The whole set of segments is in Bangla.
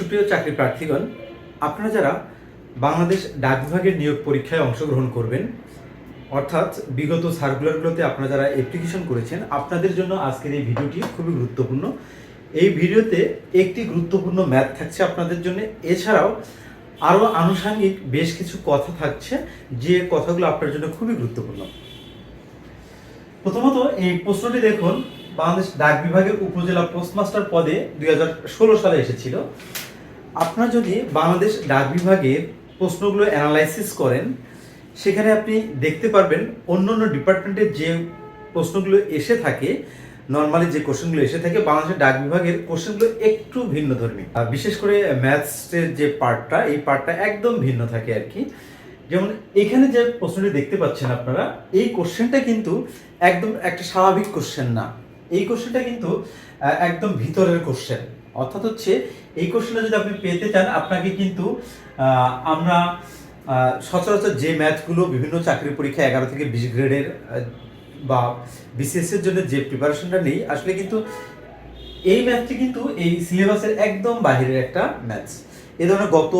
সুপ্রিয় চাকরি প্রার্থীগণ, আপনারা যারা বাংলাদেশ ডাক বিভাগের নিয়োগ পরীক্ষায় অংশগ্রহণ করবেন, অর্থাৎ বিগত সার্কুলারগুলোতে আপনারা যারা অ্যাপ্লিকেশন করেছেন, আপনাদের জন্য আজকের এই ভিডিওটি খুবই গুরুত্বপূর্ণ। এই ভিডিওতে একটি গুরুত্বপূর্ণ ম্যাথ থাকছে আপনাদের জন্য। এছাড়াও আরও আনুষাঙ্গিক বেশ কিছু কথা থাকছে, যে কথাগুলো আপনার জন্য খুবই গুরুত্বপূর্ণ। প্রথমত, এই প্রশ্নটি দেখুন, বাংলাদেশ ডাক বিভাগের উপজেলা পোস্টমাস্টার পদে দুই হাজার ষোলো সালে এসেছিল। আপনারা যদি বাংলাদেশ ডাক বিভাগের প্রশ্নগুলো অ্যানালাইসিস করেন, সেখানে আপনি দেখতে পারবেন অন্য অন্য ডিপার্টমেন্টের যে প্রশ্নগুলো এসে থাকে নর্মালি যে কোশ্চেনগুলো এসে থাকে, বাংলাদেশের ডাক বিভাগের কোশ্চেনগুলো একটু ভিন্ন ধর্মী। বিশেষ করে ম্যাথসের যে পার্টটা, এই পার্টটা একদম ভিন্ন থাকে আর কি। যেমন এখানে যে প্রশ্নটি দেখতে পাচ্ছেন আপনারা, এই কোশ্চেনটা কিন্তু একদম একটা স্বাভাবিক কোশ্চেন না। এই কোশ্চেনটা কিন্তু একদম ভিতরের কোশ্চেন। অর্থাৎ হচ্ছে এই কোশ্চেনটা যদি আপনি পেতে চান, আপনাকে কিন্তু আমরা সচরাচর যে ম্যাথগুলো বিভিন্ন চাকরি পরীক্ষা এগারো থেকে বিশ গ্রেডের বা বিসিএস এর জন্য যে প্রিপারেশনটা নেই, আসলে কিন্তু এই ম্যাথটি কিন্তু এই সিলেবাসের একদম বাইরের একটা ম্যাথস এ ধরনের গত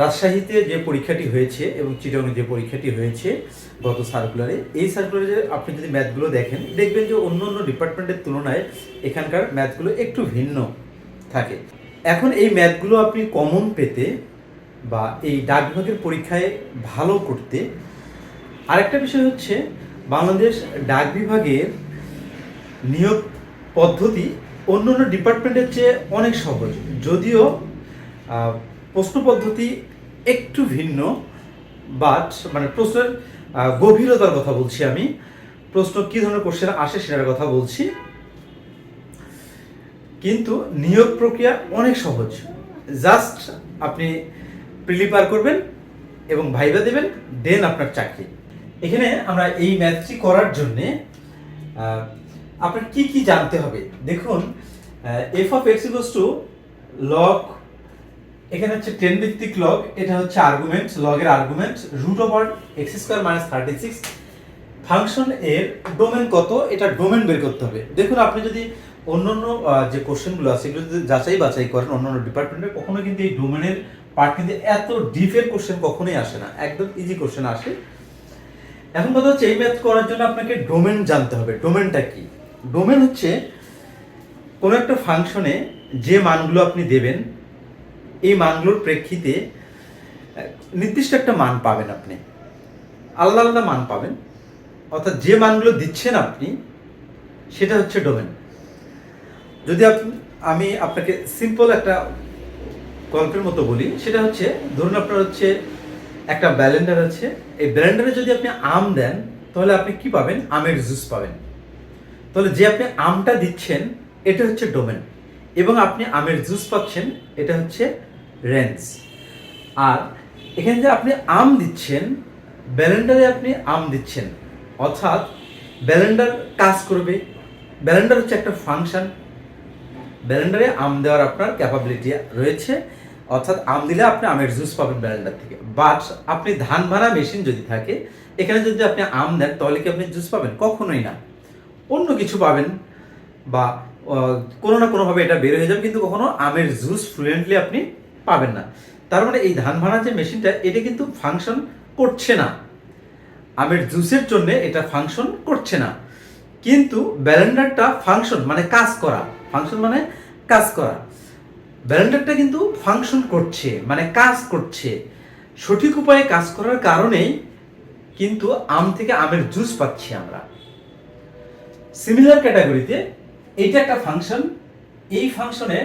রাজশাহীতে যে পরীক্ষাটি হয়েছে এবং চিটংয়ে যে পরীক্ষাটি হয়েছে গত সার্কুলারে এই সার্কুলারে আপনি যদি ম্যাথগুলো দেখেন, দেখবেন যে অন্য অন্য ডিপার্টমেন্টের তুলনায় এখানকার ম্যাথগুলো একটু ভিন্ন। থাকে। এখন এই ম্যাথগুলো আপনি কমন পেতে বা এই ডাক বিভাগের পরীক্ষায় ভালো করতে, আরেকটা বিষয় হচ্ছে বাংলাদেশ ডাক বিভাগের নিয়োগ পদ্ধতি অন্য অন্য ডিপার্টমেন্টের চেয়ে অনেক সহজ। যদিও প্রশ্ন পদ্ধতি একটু ভিন্ন বাট মানে প্রশ্নের গভীরতার কথা বলছি আমি। প্রশ্ন কী ধরনের কোশ্চেন আসে সেটার কথা বলছি। কিন্তু নিয়োগ প্রক্রিয়া অনেক সহজ। জাস্ট আপনি প্রিলিপার করবেন এবং ভাইবা দেবেন, দেন আপনার চাকরি। এখানে আমরা এই ম্যাথটি করার জন্যে আপনার কি কি জানতে হবে? দেখুন f of x equals to log এখানে হচ্ছে টেন ভিত্তিক লগ এটা হচ্ছে আর্গুমেন্ট লগের argument root over x square minus thirty six function এর ডোমেন কত, এটা ডোমেন বের করতে হবে। দেখুন, আপনি যদি অন্যান্য যে কোশ্চেনগুলো আছে, এগুলো যদি যাচাই বাছাই করেন অন্যান্য ডিপার্টমেন্টে, কখনো কিন্তু এই ডোমেনের পার্ট কিন্তু এত ডিপের কোশ্চেন কখনোই আসে না। একদম ইজি কোশ্চেন আসে। এখন কথা হচ্ছে, এই ম্যাথ করার জন্য আপনাকে ডোমেন জানতে হবে। ডোমেনটা কি? ডোমেন হচ্ছে কোনো একটা ফাংশনে যে মানগুলো আপনি দেবেন, এই মানগুলোর প্রেক্ষিতে নির্দিষ্ট একটা মান পাবেন আপনি। আলাদা আলাদা মান পাবেন। অর্থাৎ যে মানগুলো দিচ্ছেন আপনি, সেটা হচ্ছে ডোমেন যদি আমি আপনাকে সিম্পল একটা গল্পের মতো বলি, সেটা হচ্ছে, ধরুন আপনার হচ্ছে একটা ব্যালেন্ডার আছে। এই ব্যালেন্ডারে যদি আপনি আম দেন, তাহলে আপনি কি পাবেন? আমের জুস পাবেন। তাহলে যে আপনি আমটা দিচ্ছেন, এটা হচ্ছে ডোমেন এবং আপনি আমের জুস পাচ্ছেন, এটা হচ্ছে রেঞ্জ আর এখানে যে আপনি আম দিচ্ছেন ব্যালেন্ডারে আপনি আম দিচ্ছেন। অর্থাৎ ব্যালেন্ডার কাজ করবে। ব্যালেন্ডার হচ্ছে একটা ফাংশন ব্যালেন্ডারে আম দেওয়ার আপনার ক্যাপাবিলিটি রয়েছে। অর্থাৎ আম দিলে আপনি আমের জুস পাবেন ব্যালেন্ডার থেকে। বাট আপনি ধান ভাড়া মেশিন যদি থাকে, এখানে যদি আপনি আম দেন, তাহলে কি আপনি জুস পাবেন? কখনোই না। অন্য কিছু পাবেন বা কোনো না কোনোভাবে এটা বের হয়ে যাবে, কিন্তু কখনো আমের জুস ফ্লুয়েন্টলি আপনি পাবেন না। তার মানে এই ধান ভাড়া যে মেশিনটা এটা কিন্তু ফাংশন করছে না। আমের জুসের জন্য এটা ফাংশন করছে না। কিন্তু ব্যালেন্ডারটা ফাংশন মানে কাজ করা। ফাংশন মানে কাজ করা। ব্যালেন্ডারটা কিন্তু ফাংশন করছে মানে কাজ করছে। সঠিক উপায়ে কাজ করার কারণেই কিন্তু আম থেকে আমের জুস পাচ্ছি আমরা। সিমিলার ক্যাটাগরিতে এইটা একটা ফাংশন এই ফাংশনে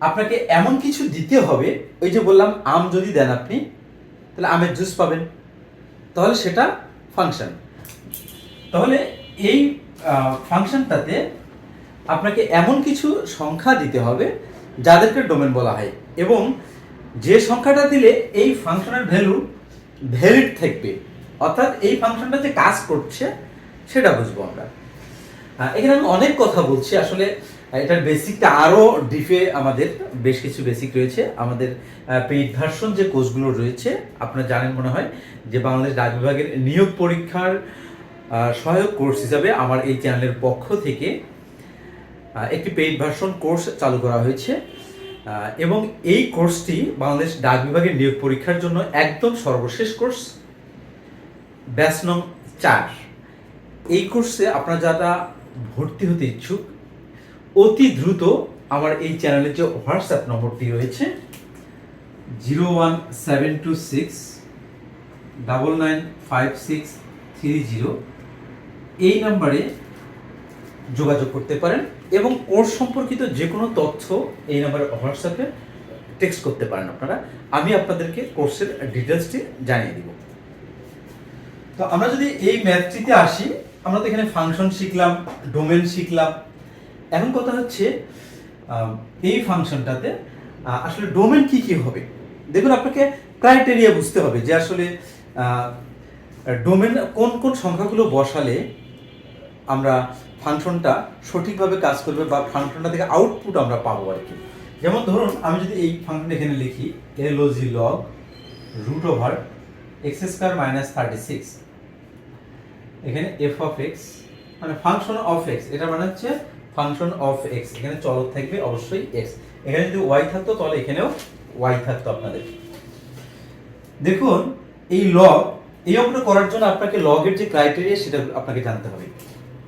আপনাকে এমন কিছু দিতে হবে, ওই যে বললাম, আম যদি দেন আপনি, তাহলে আমের জুস পাবেন। তাহলে সেটা ফাংশন তাহলে এই ফাংশনটাতে আপনাকে এমন কিছু সংখ্যা দিতে হবে যাদেরকে ডোমেন বলা হয়। এবং যে সংখ্যাটা দিলে এই ফাংশনের ভ্যালু ভ্যালিড থাকবে, অর্থাৎ এই ফাংশনটা যে কাজ করছে, সেটা বুঝব আমরা। এখানে আমি অনেক কথা বলছি, আসলে এটার বেসিকটা আরও ডিপে আমাদের বেশ কিছু বেসিক রয়েছে। আমাদের পেইড ভার্সন যে কোর্সগুলো রয়েছে, আপনারা জানেন মনে হয় যে বাংলাদেশ ডাক বিভাগের নিয়োগ পরীক্ষার সহায়ক কোর্স হিসাবে আমার এই চ্যানেলের পক্ষ থেকে একটি পেইড ভার্সন কোর্স চালু করা হয়েছে। এবং এই কোর্সটি বাংলাদেশ ডাক বিভাগের নিয়োগ পরীক্ষার জন্য একদম সর্বশেষ কোর্স ব্যাস নং চার। এই কোর্সে আপনারা যারা ভর্তি হতে ইচ্ছুক, অতি দ্রুত আমার এই চ্যানেলের যে হোয়াটসঅ্যাপ নম্বরটি রয়েছে zero one seven two six double nine five six three zero এই নাম্বারে যোগাযোগ করতে পারেন এবং কোর্স সম্পর্কিত যে কোনো তথ্য এই নাম্বারে হোয়াটসঅ্যাপে টেক্সট করতে পারেন আপনারা। আমি আপনাদেরকে কোর্সের ডিটেলসটি জানিয়ে দিব। তো আমরা যদি এই ম্যাথটিতে আসি, আমরা তো এখানে ফাংশন শিখলাম ডোমেন শিখলাম। এখন কথা হচ্ছে এই ফাংশনটাতে আসলে ডোমেন কি কি হবে? দেখুন, আপনাকে ক্রাইটেরিয়া বুঝতে হবে যে আসলে ডোমেন কোন কোন সংখ্যাগুলো বসালে আমরা ফাংশনটা সঠিকভাবে কাজ করবে বা ফাংশনটা থেকে আউটপুট আমরা পাবো আর কি। যেমন ধরুন, আমি যদি এই ফাংশন এখানে লিখি L O G log root over x square minus thirty six এখানে এফ অফ এক্স মানে ফাংশন অফ এক্স এটা মানে হচ্ছে ফাংশন অফ এক্স এখানে চলক থাকবে অবশ্যই এক্স এখানে যদি ওয়াই থাকতো, তাহলে এখানেও ওয়াই থাকতো আপনাদের। দেখুন, এই লগ এই অঙ্কটা করার জন্য আপনাকে লগের যে ক্রাইটেরিয়া সেটা আপনাকে জানতে হবে।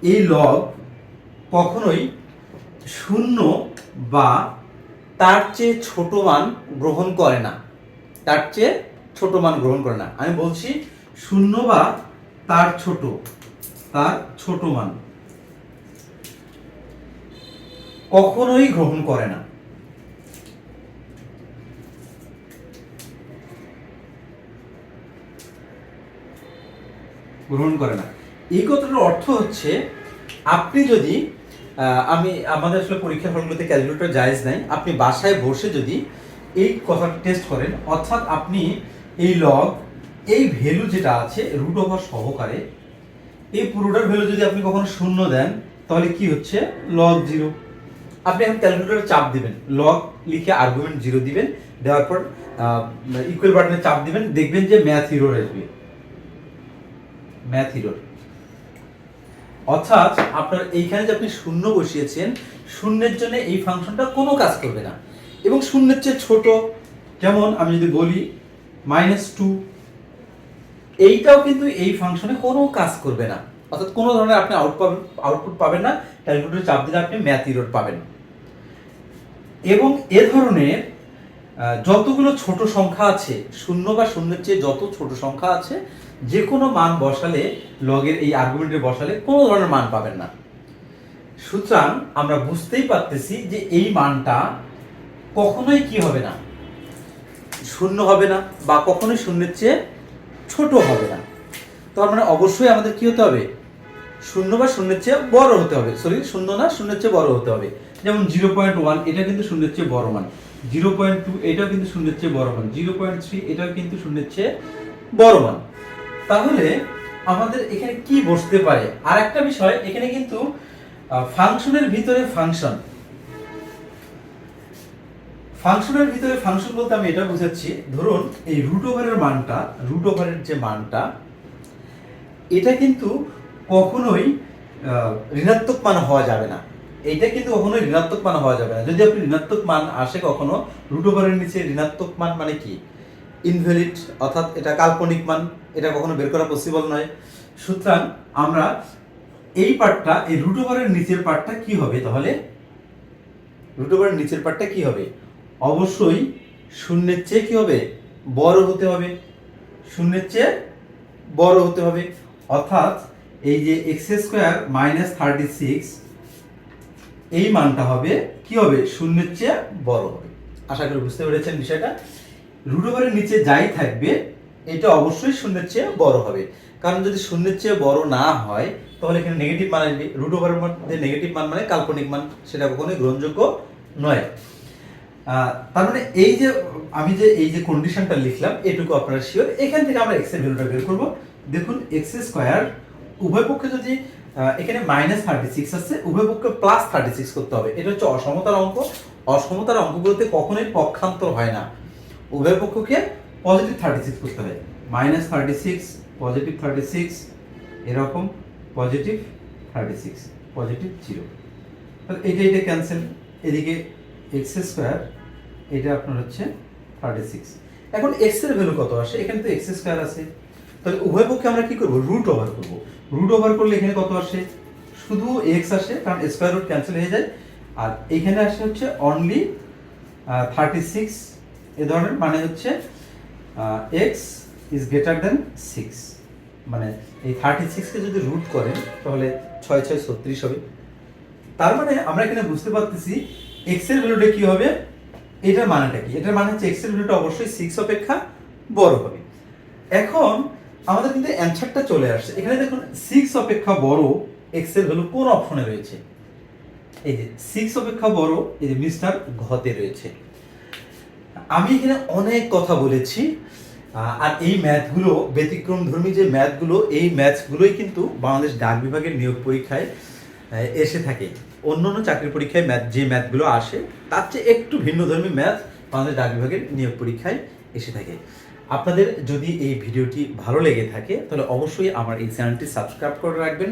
এই লগ কখনোই শূন্য বা তার চেয়ে ছোট মান গ্রহণ করে না। তার চেয়ে ছোট মান গ্রহণ করে না। আমি বলছি শূন্য বা তার ছোট তার ছোট মান কখনোই গ্রহণ করে না। গ্রহণ করে না। এই কথাটার অর্থ হচ্ছে, আপনি যদি আমি, আমাদের আসলে পরীক্ষা ফলগুলোতে ক্যালকুলেটর জায়েজ নাই, আপনি বাসায় বসে যদি এই কথা টেস্ট করেন, অর্থাৎ আপনি এই লগ এই ভ্যালু যেটা আছে রুট ওভার সহকারে, এই পুরোটার ভ্যালু যদি আপনি কখনো শূন্য দেন, তাহলে কি হচ্ছে? লগ জিরো আপনি এখন ক্যালকুলেটরে চাপ দিবেন। লগ লিখে আর্গুমেন্ট জিরো দিবেন, দেওয়ার পর ইকুয়াল বাটনে চাপ দিবেন, দেখবেন যে ম্যাথ হিরোর আসবে ম্যাথ হিরোর অর্থাৎ আপনার এইখানে যে আপনি শূন্য বসিয়েছেন, শূন্যের জন্য এই ফাংশনটা কোনো কাজ করবে না। এবং শূন্যের চেয়ে ছোট, যেমন আমি যদি বলি মাইনাস টু এইটাও কিন্তু এই ফাংশনে কোনো কাজ করবে না। অর্থাৎ কোনো ধরনের আপনি আউটপুট আউটপুট পাবেন না ক্যালকুলেটর চাপ দিলে আপনি ম্যাথ ইরোড পাবেন। এবং এ ধরনের যতগুলো ছোট সংখ্যা আছে, শূন্য বা শূন্যের চেয়ে যত ছোট সংখ্যা আছে যে কোনো মান বসালে লগের এই আর্গুমেন্টে বসালে কোনো ধরনের মান পাবেন না। সুতরাং আমরা বুঝতেই পারতেছি যে এই মানটা কখনোই কি হবে না। শূন্য হবে না বা কখনোই শূন্যের চেয়ে ছোট হবে না। তার মানে অবশ্যই আমাদের কি হতে হবে? শূন্য বা শূন্যের চেয়ে বড় হতে হবে। সরি শূন্য না, শূন্যের চেয়ে বড় হতে হবে। যেমন জিরো পয়েন্ট ওয়ান এটা কিন্তু শূন্যের চেয়ে বড় মান। জিরো পয়েন্ট টু এটাও কিন্তু শূন্যের চেয়ে বড় মান। জিরো পয়েন্ট থ্রি এটাও কিন্তু শূন্যের চেয়ে বড় মান। তাহলে আমাদের এখানে কি বসতে পারে? আর একটা বিষয়, এখানে কিন্তু ফাংশনের ভিতরে ফাংশন। ফাংশনের ভিতরে ফাংশন বলতে আমি এটা বুঝাচ্ছি, ধরুন এই রুট ওভারের মানটা রুট ওভারের যে মানটা, এটা কিন্তু কখনোই ঋণাত্মক মান হওয়া যাবে না। এটা কিন্তু কখনোই ঋণাত্মক মান হওয়া যাবে না। যদি আপনি ঋণাত্মক মান আসে কখনো রুট ওভারের নিচে ঋণাত্মক মান মানে কি? ইনভ্যালিড অর্থাৎ এটা কাল্পনিক মান, এটা কখনো বের করা পসিবল নয়। সুতরাং আমরা এই পার্টটা, এই রুট ওভারের নিচের পার্টটা কি হবে তাহলে? রুট ওভারের নিচের পার্টটা কি হবে? অবশ্যই শূন্যের চেয়ে কি হবে? বড় হতে হবে। শূন্যের চেয়ে বড় হতে হবে। অর্থাৎ এই যে x square minus thirty six এই মানটা হবে, কি হবে? শূন্যের চেয়ে বড় হবে। আশা করি বুঝতে পেরেছেন বিষয়টা? রুট ওভারের নিচে যাই থাকবে, এটা অবশ্যই শূন্যের চেয়ে বড় হবে। কারণ যদি শূন্যের চেয়ে বড় না হয়, তাহলে এখানে নেগেটিভ মান আসবে। রুট ওভারের মধ্যে নেগেটিভ মান মানে কাল্পনিক মান, সেটা কখনোই গ্রহণযোগ্য নয়। তার মানে এই যে, আমি যে, এই যে কন্ডিশনটা লিখলাম, এটুকু আপনারা শিওর এখান থেকে আমরা এক্সের ভ্যালুটা বের করব। দেখুন এক্স স্কোয়ার উভয় পক্ষে যদি এখানে মাইনাস থার্টি সিক্স আছে, উভয় পক্ষে প্লাস থার্টি সিক্স করতে হবে। এটা হচ্ছে অসমতার অঙ্ক। অসমতার অঙ্কগুলোতে কখনোই পক্ষান্তর হয় না। উভয় পক্ষকে পজিটিভ থার্টি সিক্স করতে হয়। Minus thirty six positive thirty six এরকম positive thirty six positive zero তাহলে এটা এটা ক্যান্সেল এদিকে এক্স স্কোয়ার এটা আপনার হচ্ছে থার্টি সিক্স এখন এক্সের ভ্যালু কত আসে? এখানে তো এক্স স্কোয়ার আছে। তাহলে উভয় পক্ষে আমরা কি করব? রুট ওভার করব। রুট ওভার করলে এখানে কত আসে? শুধু এক্স আসে, কারণ স্কোয়ার রুট ক্যান্সেল হয়ে যায়। আর এখানে আসে হচ্ছে অনলি থার্টি সিক্স এ ধরনের মানে হচ্ছে x is greater than six মানে এই থার্টি সিক্সকে যদি রুট করেন, তাহলে ছয় ছয়, ছত্রিশ হবে। তার মানে আমরা এখানে বুঝতে পারতেছি এক্সের ভ্যালুটা কি হবে? এটার মানেটা কি? এটার মানে হচ্ছে এক্সের ভ্যালুটা অবশ্যই সিক্স অপেক্ষা বড় হবে। এখন আমাদের কিন্তু অ্যান্সারটা চলে আসছে। এখানে দেখুন সিক্স অপেক্ষা বড় এক্সের ভ্যালু কোন অপশনে রয়েছে? এই যে সিক্স অপেক্ষা বড়, এই যে মিস্টার ঘতে রয়েছে। আমি এখানে অনেক কথা বলেছি আর এই ম্যাথগুলো ব্যতিক্রম ধর্মী যে ম্যাথগুলো এই ম্যাথগুলোই কিন্তু বাংলাদেশ ডাক বিভাগের নিয়োগ পরীক্ষায় এসে থাকে। অন্য অন্য চাকরির পরীক্ষায় ম্যাথ যে ম্যাথগুলো আসে, তার চেয়ে একটু ভিন্ন ধর্মী ম্যাথ বাংলাদেশ ডাক বিভাগের নিয়োগ পরীক্ষায় এসে থাকে। আপনাদের যদি এই ভিডিওটি ভালো লেগে থাকে, তাহলে অবশ্যই আমার এই চ্যানেলটি সাবস্ক্রাইব করে রাখবেন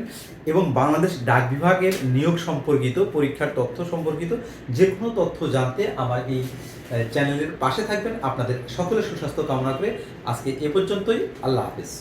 এবং বাংলাদেশ ডাক বিভাগের নিয়োগ সম্পর্কিত, পরীক্ষার তথ্য সম্পর্কিত যে কোনো তথ্য জানতে আমার এই চ্যানেলের পাশে থাকবেন। আপনাদের সকলের সুস্বাস্থ্য কামনা করে আজকে এ পর্যন্তই। আল্লাহ হাফেজ।